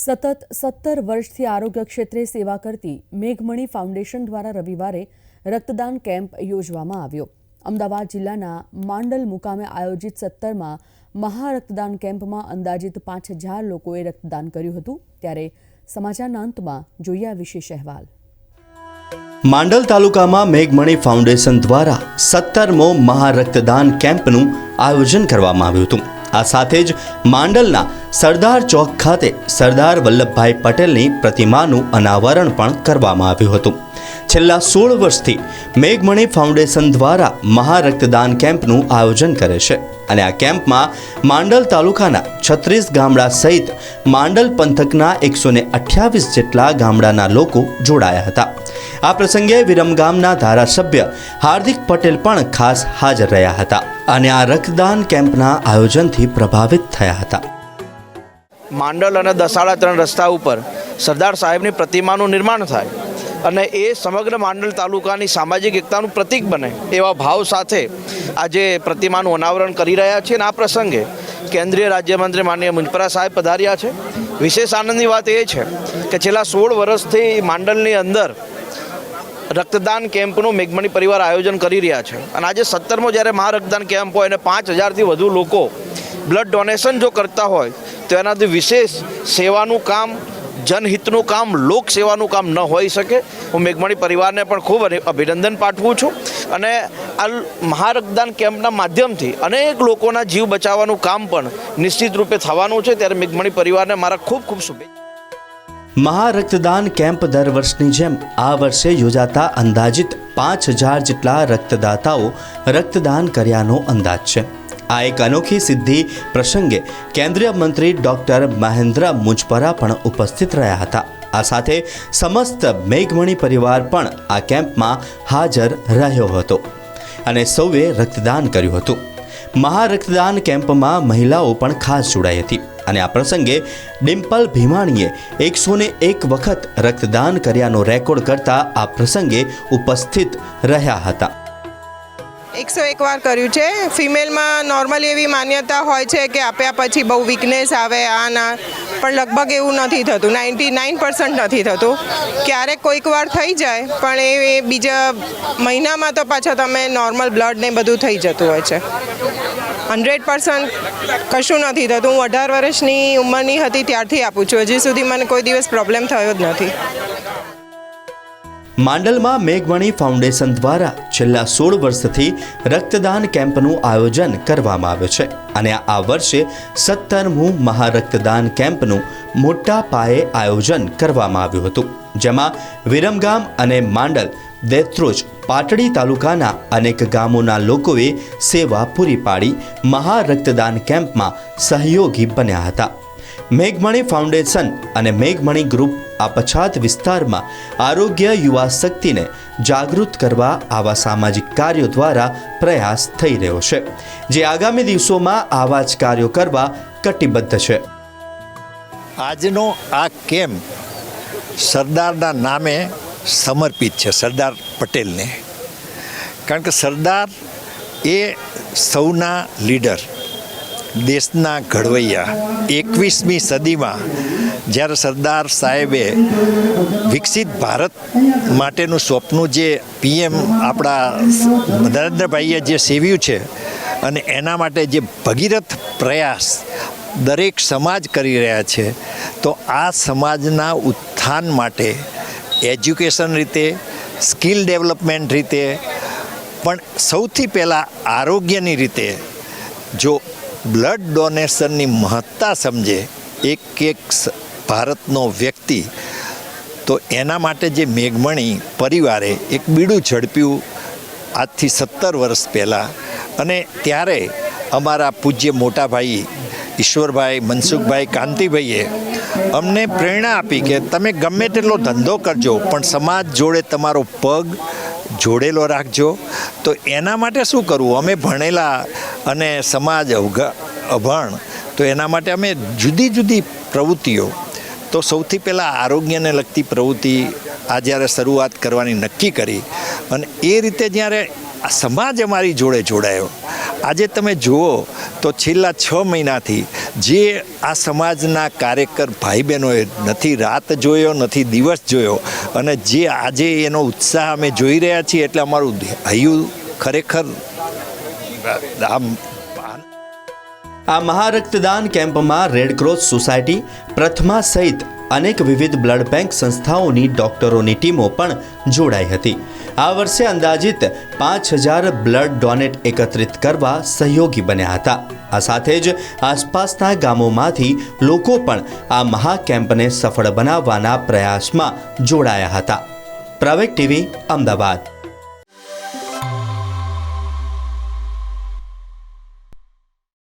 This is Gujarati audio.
સતત સત્તર વર્ષથી આરોગ્ય ક્ષેત્રે સેવા કરતી મેઘમણી ફાઉન્ડેશન દ્વારા રવિવારે રક્તદાન કેમ્પ યોજવામાં આવ્યો. અમદાવાદ જિલ્લાના માંડલ મુકામે આયોજિત સત્તરમાં મહારક્તદાન કેમ્પમાં અંદાજિત પાંચ હજાર લોકોએ રક્તદાન કર્યું હતું. ત્યારે સમાચારના અંતમાં જોઈએ વિશેષ અહેવાલ. માંડલ તાલુકામાં મેઘમણી ફાઉન્ડેશન દ્વારા સત્તરમો મહારક્તદાન કેમ્પનું આયોજન કરવામાં આવ્યું હતું. આ સાથે જ માંડલના સરદાર ચોક ખાતે સરદાર વલ્લભભાઈ પટેલની પ્રતિમાનું અનાવરણ પણ કરવામાં આવ્યું હતું. છેલ્લા સોળ વર્ષથી મેઘમણી ફાઉન્ડેશન દ્વારા મહારક્તદાન કેમ્પનું આયોજન કરે છે અને આ કેમ્પમાં માંડલ તાલુકાના છત્રીસ ગામડા સહિત માંડલ પંથકના એકસો અઠ્યાવીસ જેટલા ગામડાના લોકો જોડાયા હતા. આ પ્રસંગે વિરમગામના ધારાસભ્ય હાર્દિક પટેલ પણ ખાસ હાજર રહ્યા હતા અને આ રક્તદાન કેમ્પના આયોજનથી પ્રભાવિત થયા હતા. માંડલ અને દસાડા ત્રણ રસ્તા ઉપર સરદાર સાહેબની પ્રતિમાનું નિર્માણ થાય અને એ સમગ્ર માંડલ તાલુકાની સામાજિક એકતાનું પ્રતીક બને એવા ભાવ સાથે આજે પ્રતિમાનું અનાવરણ કરી રહ્યા છે અને આ પ્રસંગે કેન્દ્રીય રાજ્યમંત્રી માનનીય મુંજપરા સાહેબ પધાર્યા છે. વિશેષ આનંદની વાત એ છે કે છેલ્લા સોળ વર્ષથી માંડલની અંદર રક્તદાન કેમ્પનું મેઘમણી પરિવાર આયોજન કરી રહ્યા છે. અને આજે સત્તરમો જ્યારે મહારક્તદાન કેમ્પ હોય અને પાંચ હજારથી વધુ લોકો બ્લડ ડોનેશન જો કરતા હોય, તો એનાથી વિશેષ સેવાનું કામ, જનહિતનું કામ લોક સેવાનું કામ ન હોઈ શકે. હું મેઘમણી પરિવારને પણ ખૂબ અભિ- અભિનંદન પાઠવું છું. અને આ મહારક્તદાન કેમ્પના માધ્યમથી અનેક લોકોના જીવ બચાવવાનું કામ પણ નિશ્ચિત રૂપે થવાનું છે. ત્યારે મેઘમણી પરિવારને મારા ખૂબ ખૂબ શુભેચ્છા મહારક્તદાન કેમ્પ દર વર્ષની જેમ આ વર્ષે યોજાતા અંદાજિત પાંચ હજાર જેટલા રક્તદાતાઓ રક્તદાન કર્યાનો અંદાજ છે. આ એક અનોખી સિદ્ધિ પ્રસંગે કેન્દ્રીય મંત્રી ડોક્ટર મહેન્દ્ર મુજપરા પણ ઉપસ્થિત રહ્યા હતા. આ સાથે સમસ્ત મેઘમણી પરિવાર પણ આ કેમ્પમાં હાજર રહ્યો હતો અને સૌએ રક્તદાન કર્યું હતું. મહારક્તદાન કેમ્પમાં મહિલાઓ પણ ખાસ જોડાઈ હતી. અને આ પ્રસંગે ડિમ્પલ ભીમાણીએ એકસો ને એક વખત રક્તદાન કર્યાનો રેકોર્ડ કરતા આ પ્રસંગે ઉપસ્થિત રહ્યા હતા. એકસો એક વાર કર્યું છે. ફિમેલમાં નોર્મલી એવી માન્યતા હોય છે કે આપ્યા પછી બહુ વીકનેસ આવે, આ ના. પણ લગભગ એવું નથી થતું. નાઇન્ટી નાઇન પર્સન્ટ નથી થતું. ક્યારેક કોઈક વાર થઈ જાય, પણ એ બીજા મહિનામાં તો પાછા તમે નોર્મલ બ્લડ ને બધું થઈ જતું હોય છે. હંડ્રેડ પર્સન્ટ કશું નથી થતું. હું અઢાર વર્ષની ઉંમરની હતી ત્યારથી આપું છું. હજી સુધી મને કોઈ દિવસ પ્રોબ્લેમ થયો જ નથી. માંડલમાં મેઘમણી ફાઉન્ડેશન દ્વારા છેલ્લા સોળ વર્ષથી રક્તદાન કેમ્પનું આયોજન કરવામાં આવે છે અને આ વર્ષે સત્તરમું મહારક્તદાન કેમ્પનું મોટા પાયે આયોજન કરવામાં આવ્યું હતું, જેમાં વિરમગામ અને માંડલ દેત્રોજ પાટડી તાલુકાના અનેક ગામોના લોકોએ સેવા પૂરી પાડી મહારક્તદાન કેમ્પમાં સહયોગી બન્યા હતા. મેઘમણી ફાઉન્ડેશન અને મેઘમણી ગ્રુપ આ પછાત વિસ્તારમાં આરોગ્ય યુવા શક્તિને જાગૃત કરવા આવા સામાજિક કાર્યો દ્વારા પ્રયાસ થઈ રહ્યો છે, જે આગામી દિવસોમાં આવા જ કાર્યો કરવા કટિબદ્ધ છે. આજનો આ કેમ્પ સરદારના નામે સમર્પિત છે સરદાર પટેલને. કારણ કે સરદાર એ સૌના લીડર, દેશના ઘડવૈયા. એકવીસમી સદીમાં જ્યારે સરદાર સાહેબે વિકસિત ભારત માટેનું સ્વપ્નું જે પીએમ આપણા નરેન્દ્રભાઈએ જે સેવ્યું છે અને એના માટે જે ભગીરથ પ્રયાસ દરેક સમાજ કરી રહ્યા છે, તો આ સમાજના ઉત્થાન માટે એજ્યુકેશન રીતે, સ્કિલ ડેવલપમેન્ટ રીતે, પણ સૌથી પહેલાં આરોગ્યની રીતે. જો બ્લડ ડોનેશનની મહત્તા સમજે, એક એક ભારતનો વ્યક્તિ, તો એના માટે જે મેઘમણી પરિવારે એક બીડું ઝડપ્યું આજથી સત્તર વર્ષ પહેલાં. અને ત્યારે અમારા પૂજ્ય મોટાભાઈ ઈશ્વરભાઈ, મનસુખભાઈ, કાંતિભાઈએ અમને પ્રેરણા આપી કે તમે ગમે તેટલો ધંધો કરજો, પણ સમાજ જોડે તમારો પગ જોડેલો રાખજો. તો એના માટે શું કરવું? અમે ભણેલા અને સમાજ અભણ, તો એના માટે અમે જુદી જુદી પ્રવૃત્તિઓ. તો સૌથી પહેલાં આરોગ્યને લગતી પ્રવૃત્તિ આ જ્યારે શરૂઆત કરવાની નક્કી કરી અને એ રીતે જ્યારે આ સમાજ અમારી જોડે જોડાયો આજે તમે જુઓ તો છેલ્લા છ મહિનાથી જે આ સમાજના કાર્યકર ભાઈ બહેનોએ નથી રાત જોયો, નથી દિવસ જોયો અને જે આજે એનો ઉત્સાહ અમે જોઈ રહ્યા છીએ એટલે અમારું હૈયું ખરેખર આમ આ મહારક્તદાન કેમ્પમાં રેડક્રોસ સોસાયટી પ્રથમા સહિત અનેક વિવિધ બ્લડ બેંક સંસ્થાઓની ડોક્ટરોની ટીમો પણ જોડાઈ હતી. આ વર્ષે અંદાજિત પાંચ હજાર બ્લડ ડોનેટ એકત્રિત કરવા સહયોગી બન્યા હતા. આ સાથે જ આસપાસના ગામોમાંથી લોકો પણ આ મહાકેમ્પને સફળ બનાવવાના પ્રયાસમાં જોડાયા હતા. Private TV, Ahmedabad.